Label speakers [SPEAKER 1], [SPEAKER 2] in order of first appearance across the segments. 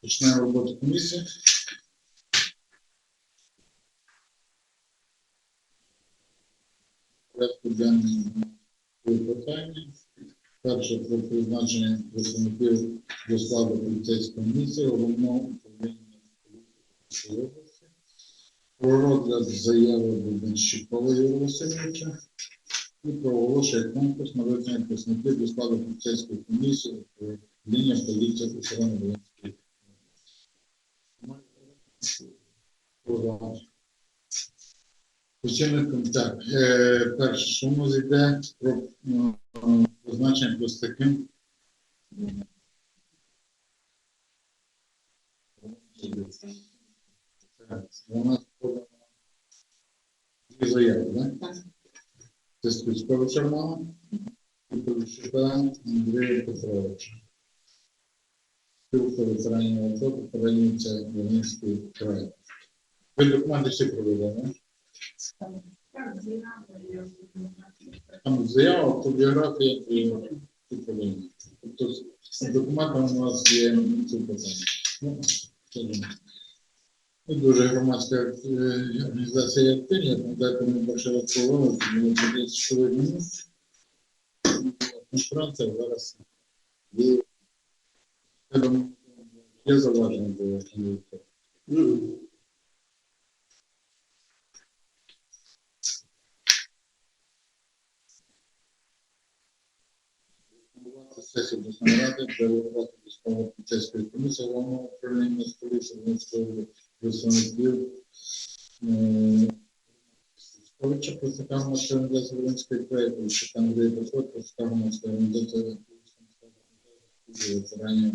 [SPEAKER 1] Починаємо роботу комісії. Порядку денного питання. Перше про призначення представників до складу поліцейської комісії головного управління поліції області. Про розгляд заяви Бубенщикова Васильовича і про оголошення конкурс на визнання представників до складу поліцейської комісії управління поліції у Волинській. Так. Е, перше, що нас йде про призначення просто таким. У нас подано дві заяви, так? Це Скучковича Романа і Поліщука Андрія Петровича. Спілка ветеранів АТО попередниця Волинський край. Ви документи всі проведені? Там заява, фотографія і управління. Тобто з документами у нас є ці питання. Ну. Ну, Дуже громадська е, організація активна, пам'ятаєте, ми раз провели, тому що десь сьогодні зараз є. Заваження до кандидата. Сесія обласної ради роботи військової поліцейської комісії головного управління Волинської представників е, Сковича, представника громадської організації Волинської краї, представника Андрія Петро, представника громадської організації ветеранів.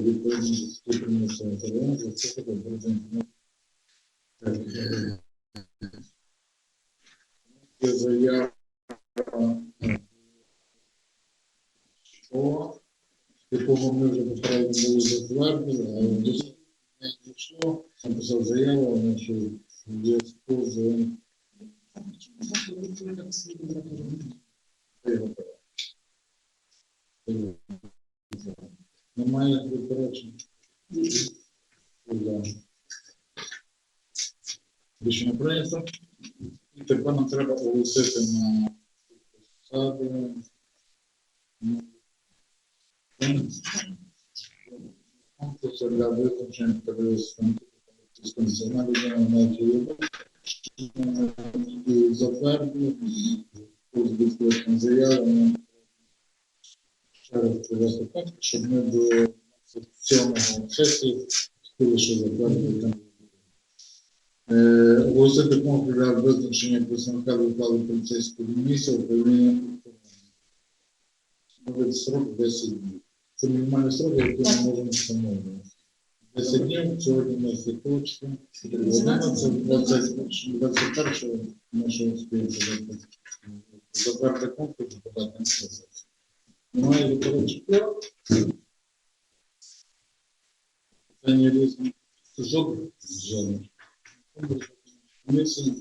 [SPEAKER 1] Відповідно ступені санітарії, за це буде е, Є заява що, якого ми вже попередньо були затвердили, але до не дійшло. Написав заяву, значить, в зв'язку з його Немає заперечень. Рішення прийнято. І тепер нам треба оголосити на посади. Конкурси для визначення національної і затвердили з відповідними заявами. Привести так, щоб ми до 7 сесії встигли ще затвердити. Е, Оголосити конкурс визначення представника викладу поліцейської комісії управління Новий срок 10 днів. Це мінімальний срок, який ми можемо встановлювати. 10 днів, сьогодні у нас є точка. 11, 21 нашого співпрацю. Затвердити конкурс, подати на сесію. Немає заперечень? Питання різні. Жодних? Жодних. Комісія.